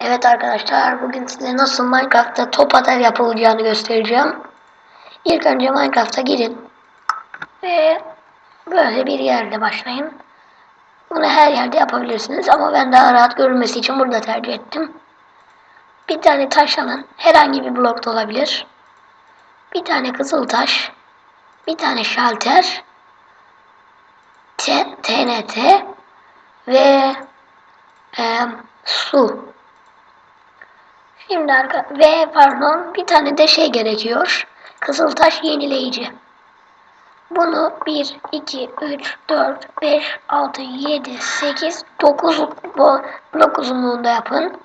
Evet arkadaşlar bugün size nasıl Minecraft'ta top atar yapılacağını göstereceğim. İlk önce Minecraft'a girin. Ve böyle bir yerde başlayın. Bunu her yerde yapabilirsiniz ama ben daha rahat görünmesi için burada tercih ettim. Bir tane taş alın. Herhangi bir blok da olabilir. Bir tane kızıl taş. Bir tane şalter. T TNT. Ve e, su. Şimdi arka ve pardon bir tane de şey gerekiyor. Kızıltaş yenileyici. Bunu 1, 2, 3, 4, 5, 6, 7, 8, 9 bu blok uzunluğunda yapın.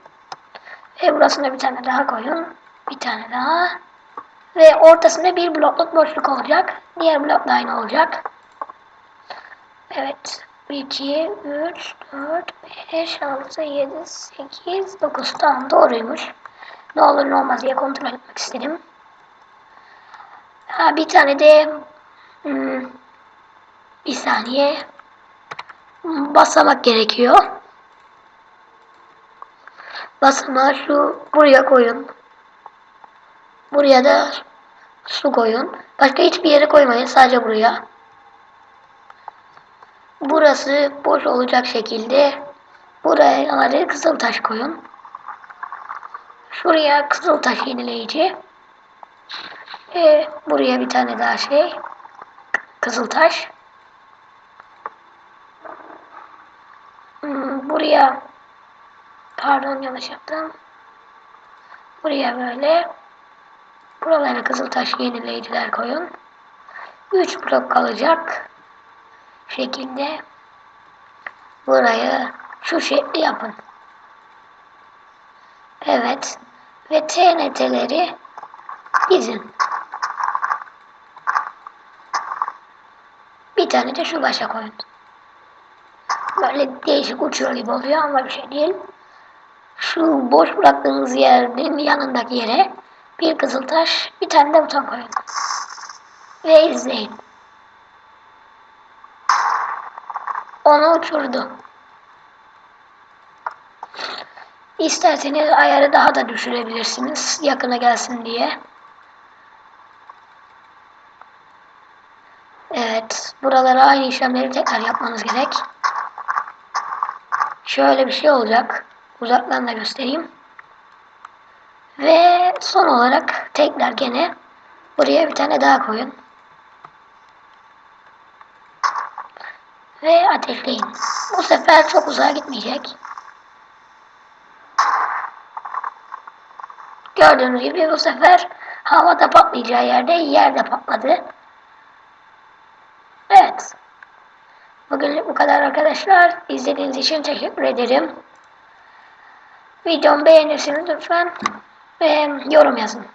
Ve burasına bir tane daha koyun. Bir tane daha. Ve ortasında bir blokluk boşluk olacak. Diğer blok da aynı olacak. Evet. 2, 3, 4, 5, 6, 7, 8, 9. Tamam doğruymuş. Ne olur ne olmaz diye kontrol etmek istedim. Ha, bir tane de hmm, bir saniye basamak gerekiyor. Basamağı şu buraya koyun. Buraya da su koyun. Başka hiçbir yere koymayın. Sadece buraya. Burası boş olacak şekilde buraya kızıl taş koyun. Şuraya kızıl taş yenileyici. Ee, buraya bir tane daha şey. Kızıl taş. Hmm, buraya pardon yanlış yaptım. Buraya böyle buralara kızıl taş yenileyiciler koyun. 3 blok kalacak şekilde burayı şu şekli yapın. Evet. Ve TNT'leri dizin. Bir tane de şu başa koyun. Böyle değişik uçuyor gibi oluyor ama bir şey değil. Şu boş bıraktığınız yerin yanındaki yere bir kızıl taş, bir tane de buton koyun. Ve izleyin. Onu uçurdu. İsterseniz ayarı daha da düşürebilirsiniz yakına gelsin diye. Evet, buralara aynı işlemleri tekrar yapmanız gerek. Şöyle bir şey olacak. Uzaktan da göstereyim. Ve son olarak tekrar gene buraya bir tane daha koyun. Ve ateşleyin. Bu sefer çok uzağa gitmeyecek. Gördüğünüz gibi bu sefer havada patlayacağı yerde yerde patladı. Evet. Bugün bu kadar arkadaşlar. İzlediğiniz için teşekkür ederim. Videomu beğenirseniz lütfen ve yorum yazın.